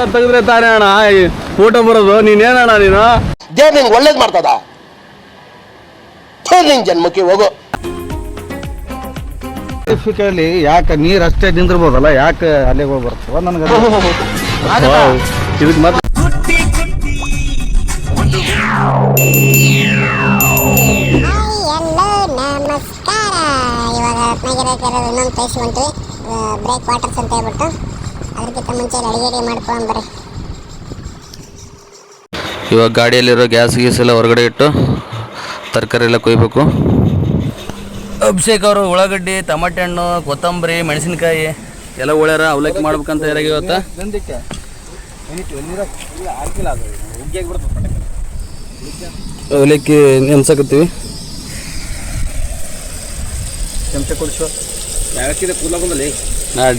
ಮುದ್ರ ತೆಗೆದ್ರೆ ತಾನೇ ಅಣ್ಣ? ಊಟ ಬರೋದು. ನೀನೇನಣ್ಣ ನೀನು? ದೇವ್ರು ನಿಂಗೆ ಒಳ್ಳೇದು ಮಾಡ್ತದ? ನಿನ್ ಜನ್ಮಕ್ಕೆ ಹೋಗು. ಸೈಂಟಿಫಿಕಲಿ ಯಾಕೆ ನೀರು ಅಷ್ಟೇ ನಿಂದಿರ್ಬೋದಲ್ಲ? ಯಾಕೆ ಅಲ್ಲಿಗೆ ಬರ್ತವ ನನಗೆ ಇದಕ್ಕೆ ಮತ್ತೆ ಹಾಯ್ ಎಲ್ಲೋ ನಮಸ್ಕಾರ. ಇವಾಗ ರತ್ನಗಿರಿ ಇನ್ನೊಂದು ಪ್ಲೇಸ್ ಹೊಂಟಿವಿ ಬ್ರೇಕ್ ವಾಟರ್ಸ್ ಅಂತ ಹೇಳ್ಬಿಟ್ಟು. ಅದಕ್ಕಿಂತ ಮುಂಚೆ ರೆಡಿ ರೆಡಿ ಮಾಡ್ಕೊಂಡು ಬರ್ರಿ ಇವಾಗ ಗಾಡಿಯಲ್ಲಿರೋ ಗ್ಯಾಸ್ ಗೀಸ್ ಎಲ್ಲ ಹೊರಗಡೆ ಇಟ್ಟು ತರಕಾರಿ ಎಲ್ಲ ಕೊಯ್ಬೇಕು. ಅಭಿಷೇಕ್ ಅವರು ಉಳ್ಳಾಗಡ್ಡಿ ಟಮಾಟೆ ಹಣ್ಣು ಕೊತ್ತಂಬರಿ ಮೆಣಸಿನಕಾಯಿ ಎಲ್ಲ ಉಳ್ಯಾರ ಅವಲಕ್ಕಿ ಮಾಡ್ಬೇಕಂತ ಯಾರಾಗ ಇವತ್ತ? ಅವಲಕ್ಕಿ ನೆನ್ಸಕತ್ತೀವಿ. ನಾಡ್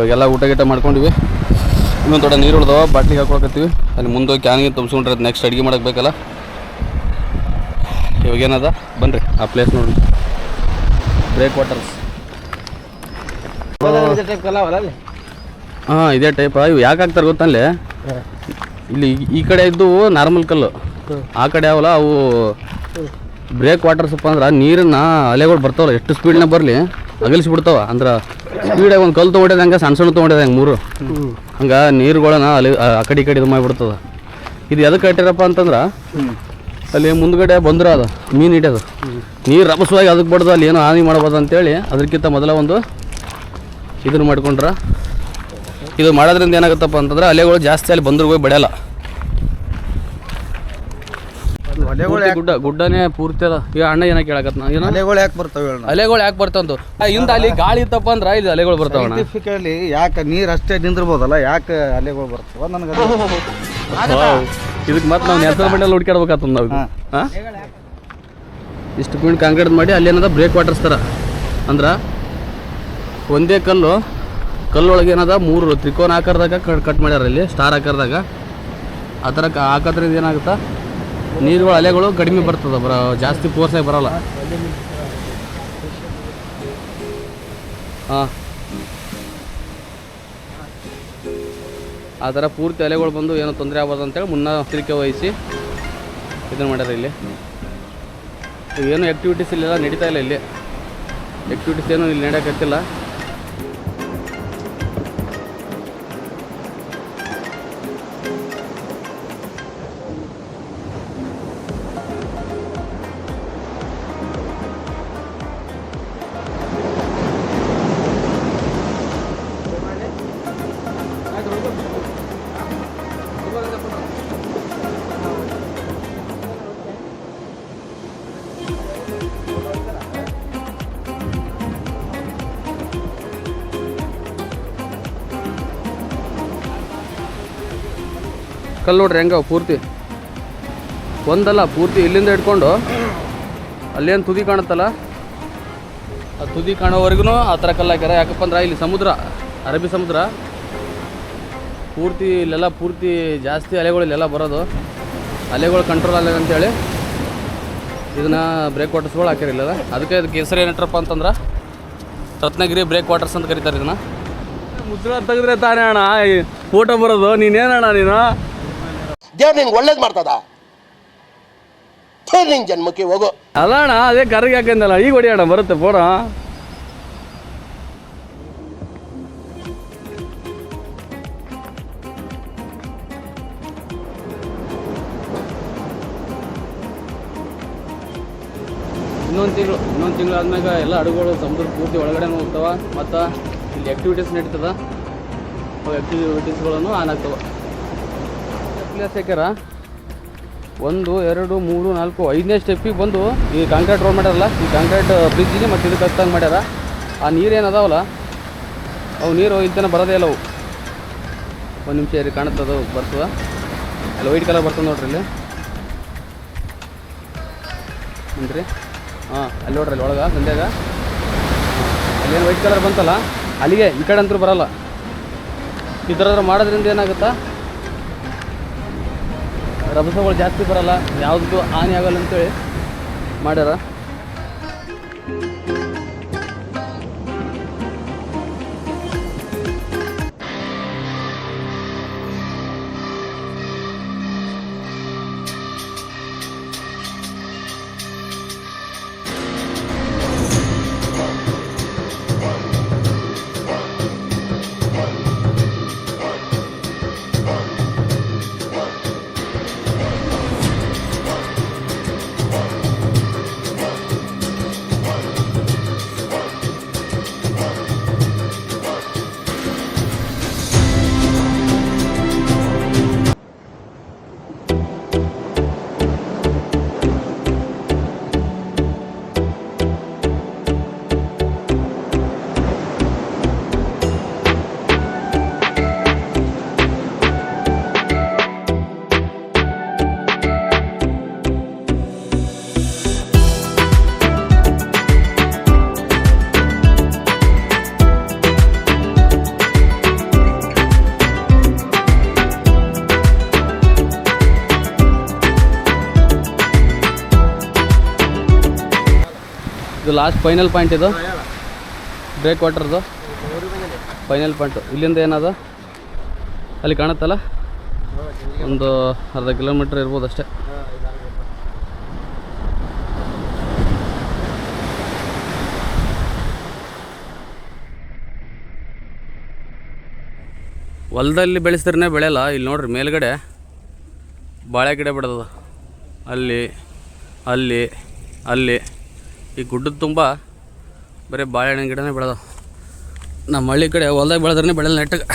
ಇವಾಗೆಲ್ಲ ಊಟ ಗೀಟ ಮಾಡ್ಕೊಂಡಿವಿ. ಇನ್ನೊಂದು ದೊಡ್ಡ ನೀರು ಉಳ್ದವ ಬಾಟ್ಲಿಗೆ ಹಾಕೊಳಕತ್ತೀವಿ. ಅಲ್ಲಿ ಮುಂದೆ ಕ್ಯಾನಿಗೆ ತುಂಬಿಸ್ಕೊಂಡ್ರೆ ನೆಕ್ಸ್ಟ್ ಅಡುಗೆ ಮಾಡಕ್ಕೆ ಬೇಕಲ್ಲ. ಇವಾಗೇನದ ಬನ್ರಿ ಆ ಪ್ಲೇಸ್ ನೋಡಿ ಬ್ರೇಕ್ ವಾಟರ್ಸ್ ಹಾಂ ಇದೇ ಟೈಪ್ ಇವು ಯಾಕೆ ಹಾಕ್ತಾರೆ ಗೊತ್ತಲ್ಲಿ ಇಲ್ಲಿ ಈ- ಕಡೆ ಇದ್ದು ನಾರ್ಮಲ್ ಕಲ್ಲು. ಆ ಕಡೆ ಅವಲ್ಲ ಅವು ಬ್ರೇಕ್ ವಾಟರ್ಸಪ್ಪ ಅಂದ್ರೆ ನೀರನ್ನ ಅಲೆಗಳು ಬರ್ತಾವಲ್ಲ ಎಷ್ಟು ಸ್ಪೀಡ್ನ ಬರಲಿ ಅಗಲಿಸ್ಬಿಡ್ತಾವ ಅಂದ್ರೆ ಸ್ಪೀಡಾಗಿ ಒಂದು ಕಲ್ಲು ತೊಗೊಂಡಿದೆ ಹಂಗೆ ಸಣ್ಣ ಸಣ್ಣ ತೊಗೊಂಡಿದೆ ಹಂಗೆ ಮೂರು. ಹಂಗೆ ನೀರುಗಳನ್ನ ಅಲ್ಲಿ, ಆ ಕಡೆ ಈ ಕಡೆ ಇದು ಮಾಡಿಬಿಡ್ತದೆ. ಇದು ಎದಕ್ಕೆ ಕಟ್ಟಿರಪ್ಪ ಅಂತಂದ್ರೆ, ಅಲ್ಲಿ ಮುಂದ್ಗಡೆ ಬಂದ್ರೆ ಅದು, ಮೀನು ಹಿಡಿಯೋದು. ನೀರು ರಭಸವಾಗಿ ಅದಕ್ಕೆ ಬಡ್ದು ಅಲ್ಲಿ ಏನೋ ಹಾನಿ ಮಾಡ್ಬೋದು ಅಂತೇಳಿ ಅದಕ್ಕಿಂತ ಮೊದಲ ಒಂದು ಇದನ್ನು ಮಾಡಿಕೊಂಡ್ರೆ. ಇದು ಮಾಡೋದ್ರಿಂದ ಏನಾಗುತ್ತಪ್ಪ ಅಂತಂದ್ರೆ, ಅಲೆಗಳು ಜಾಸ್ತಿ ಅಲ್ಲಿ ಬಂದ್ರಿಗೆ ಹೋಗಿ ಬೆಳೆಯಲ್ಲ ಅಲೆಗಳು ಪೂರ್ತಿ ಗುಡ್ಡ ಗುಡ್ಡನೇ ಪೂರ್ತಿ ಅದ. ಈಗ ಅಣ್ಣ ಏನ ಕೇಳಕತ್ತ ಏನೋ? ಅಲೆಗಳು ಯಾಕೆ ಬರ್ತವೆ ಅಲೆಗಳು ಯಾಕೆ ಬರ್ತಂತು ಹಿಂದ ಅಲ್ಲಿ ಗಾಳಿ ಇತ್ತಪ್ಪ ಅಂದ್ರೆ ಇಲ್ಲಿ ಅಲೆಗಳು ಬರ್ತಾವ ಸೈಂಟಿಫಿಕಲಿ ಯಾಕೆ ನೀರು ಅಷ್ಟೇ ನಿಂದಿರ್ಬೋದಲ್ಲ ಯಾಕೆ ಅಲೆಗಳು ಬರ್ತವ? ನನಗೆ ಇದಕ್ಕೆ ಮತ್ತೆ ನಾವು ನೆಲದ ಬಂಡೆಲ್ಲ ಹುಡ್ಕಾಡ್ಬೇಕಾಗ್ತದ ನಾವು ಇಷ್ಟು ಪಿಂಡ್ ಕಾಂಕ್ರೀಟ್ ಮಾಡಿ ಅಲ್ಲಿ ಏನದ ಬ್ರೇಕ್ ವಾಟರ್ಸ್ ಥರ ಅಂದ್ರೆ ಒಂದೇ ಕಲ್ಲು ಕಲ್ಲೊಳಗೆ ಏನದ ಮೂರು ತ್ರಿಕೋನ ಆಕಾರದಾಗ ಕಟ್ ಮಾಡ್ಯಾರ ಇಲ್ಲಿ ಸ್ಟಾರ್ ಆಕಾರದಾಗ. ಆ ಥರ ಹಾಕೋದ್ರಿಂದ ಏನಾಗುತ್ತಾ? ನೀರುಗಳು ಅಲೆಗಳು ಕಡಿಮೆ ಬರ್ತದೆ, ಬರ, ಜಾಸ್ತಿ ಫೋರ್ಸಾಗಿ ಬರಲ್ಲ. ಆ ಥರ ಪೂರ್ತಿ ಅಲೆಗಳು ಬಂದು ಏನೋ ತೊಂದರೆ ಆಗ್ಬೋದು ಅಂತೇಳಿ ಮುನ್ನೆಚ್ಚರಿಕೆ ವಹಿಸಿ ಇದನ್ನು ಮಾಡ್ಯಾರ ಇಲ್ಲಿ. ಏನು ಆ್ಯಕ್ಟಿವಿಟೀಸ್ ಇಲ್ಲೆಲ್ಲ ನಡೀತಾ ಇಲ್ಲ ಇಲ್ಲಿ. ಆ್ಯಕ್ಟಿವಿಟೀಸ್ ಏನೂ ಇಲ್ಲಿ ನಡೆಯೋಕತ್ತಿಲ್ಲ ಕಲ್ಲು ನೋಡ್ರಿ ಹೆಂಗ ಪೂರ್ತಿ. ಒಂದಲ್ಲ, ಪೂರ್ತಿ ಇಲ್ಲಿಂದ ಇಟ್ಕೊಂಡು ಅಲ್ಲೇನು ತುದಿ ಕಾಣುತ್ತಲ್ಲ? ಆ ತುದಿ ಕಾಣೋವರೆಗೂ ಆ ಥರ ಕಲ್ಲು ಹಾಕ್ಯಾರ. ಯಾಕಪ್ಪ ಅಂದ್ರೆ ಇಲ್ಲಿ ಸಮುದ್ರ, ಅರಬ್ಬಿ ಸಮುದ್ರ. ಪೂರ್ತಿ ಇಲ್ಲೆಲ್ಲ ಪೂರ್ತಿ ಜಾಸ್ತಿ ಅಲೆಗಳು ಇಲ್ಲೆಲ್ಲ ಬರೋದು. ಅಲೆಗಳು ಕಂಟ್ರೋಲ್ ಆಗಲ್ಲ ಅಂತೇಳಿ ಇದನ್ನು ಬ್ರೇಕ್ ವಾಟರ್ಸ್ಗಳು ಹಾಕ್ಯಾರ ಇಲ್ಲೆಲ್ಲ. ಅದಕ್ಕೆ ಅದಕ್ಕೆ ಹೆಸರು ಏನಿಟ್ರಪ್ಪ ಅಂತಂದ್ರೆ ರತ್ನಗಿರಿ ಬ್ರೇಕ್ ವಾಟರ್ಸ್ ಅಂತ ಕರೀತಾರೆ ಇದನ್ನು. ಮುದ್ರ ತೆಗೆದ್ರೆ ತಾನೇ ಅಣ್ಣ ಫೋಟೋ ಬರೋದು. ನೀನೇನಣ್ಣ ನೀನು? ದೇವ್ರು ನಿನ್ಗೆ ಒಳ್ಳೇದು ಮಾಡ್ತದ? ನಿನ್ ಜನ್ಮಕ್ಕೆ ಹೋಗು. ಅಲ್ಲ ಅಣ್ಣ ಅದೇ ಕರ್ಗೆ ಹಾಕಂದಲ್ಲ ಈಗ ಹೊಡಿಯೋಣ ಬರುತ್ತೆ ಪೋಣ. ಇನ್ನೊಂದು ತಿಂಗಳು ಇನ್ನೊಂದು ತಿಂಗಳು ಆದ್ಮ್ಯಾಗ ಎಲ್ಲ ಹಡಗುಗಳು ಸಮುದ್ರ ಪೂರ್ತಿ ಒಳಗಡೆ ಹೋಗ್ತಾವ ಮತ್ತು ಇಲ್ಲಿ ಆ್ಯಕ್ಟಿವಿಟೀಸ್ ನಡೀತದ. ಅವು ಆ್ಯಕ್ಟಿವಿಟೀಸ್ಗಳನ್ನು ಆನ್ ಆಗ್ತವೆ. ಹಾಕ್ಯಾರ ಒಂದು, ಎರಡು, ಮೂರು, ನಾಲ್ಕು, ಐದನೇ ಸ್ಟೆಪ್ಪಿಗೆ ಬಂದು ಈ ಕಾಂಕ್ರೀಟ್ ರೋಡ್ ಮಾಡ್ಯಾರಲ್ಲ, ಈ ಕಾಂಕ್ರೀಟ್ ಬ್ರಿಡ್ಜಿಗೆ ಮತ್ತು ಇದಕ್ಕೆ ಹತ್ತಂಗೆ ಮಾಡ್ಯಾರ. ಆ ನೀರು ಏನು ಅದಾವಲ್ಲ, ಅವು ನೀರು ಇಲ್ಲಿ ತನಕ ಬರೋದೇ ಇಲ್ಲ ಅವು. ಒಂದು ನಿಮಿಷ ಇರಿ, ಕಾಣುತ್ತದು, ಬರ್ತದ? ಅಲ್ಲಿ ವೈಟ್ ಕಲರ್ ಬರ್ತದೆ ನೋಡ್ರಿ ಇಲ್ಲಿ. ಹ್ಞೂ ಹಾಂ, ಅಲ್ಲಿ ನೋಡ್ರಿ, ಅಲ್ಲಿ ಒಳಗೆ, ಸಂಧ್ಯಾಗ. ಅಲ್ಲೇನು ವೈಟ್ ಕಲರ್ ಬಂತಲ್ಲ, ಅಲ್ಲಿಗೆ ಈ ಕಡೆ ಅಂತೂ ಬರೋಲ್ಲ. ಈ ಥರ ಮಾಡೋದ್ರಿಂದ ಏನಾಗುತ್ತಾ? ರಭಸಗಳು ಜಾಸ್ತಿ ಬರಲ್ಲ ಯಾವುದಕ್ಕೂ ಹಾನಿ ಆಗಲ್ಲ ಅಂತೇಳಿ ಮಾಡ್ಯಾರ. ಇದು ಲಾಸ್ಟ್ ಫೈನಲ್ ಪಾಯಿಂಟ್ ಇದು. ಬ್ರೇಕ್ ವಾಟರ್ದು ಫೈನಲ್ ಪಾಯಿಂಟು ಇಲ್ಲಿಂದ ಏನದು? ಅಲ್ಲಿ ಕಾಣುತ್ತಲ್ಲ? ಒಂದು ಅರ್ಧ ಕಿಲೋಮೀಟ್ರ್ ಇರ್ಬೋದು ಅಷ್ಟೇ. ಹೊಲದಲ್ಲಿ ಬೆಳೆಸಿದ್ರೆ ಬೆಳೆಯಲ್ಲ, ಇಲ್ಲಿ ನೋಡ್ರಿ ಮೇಲ್ಗಡೆ ಬಾಳೆ ಗಿಡ ಬಿಡೋದು ಅಲ್ಲಿ ಅಲ್ಲಿ ಅಲ್ಲಿ. ಈ ಗುಡ್ಡದ ತುಂಬ ಬರೀ ಬಾಳೆಹಣ್ಣಿನ ಗಿಡನೇ ಬೆಳೆದ. ನಮ್ಮ ಹಳ್ಳಿ ಕಡೆ ಹೊಲ್ದಾಗ ಬೆಳೆದ್ರೆ ಬೆಳೆಯಲ್ಲ ನೆಟ್ಟಗೆ.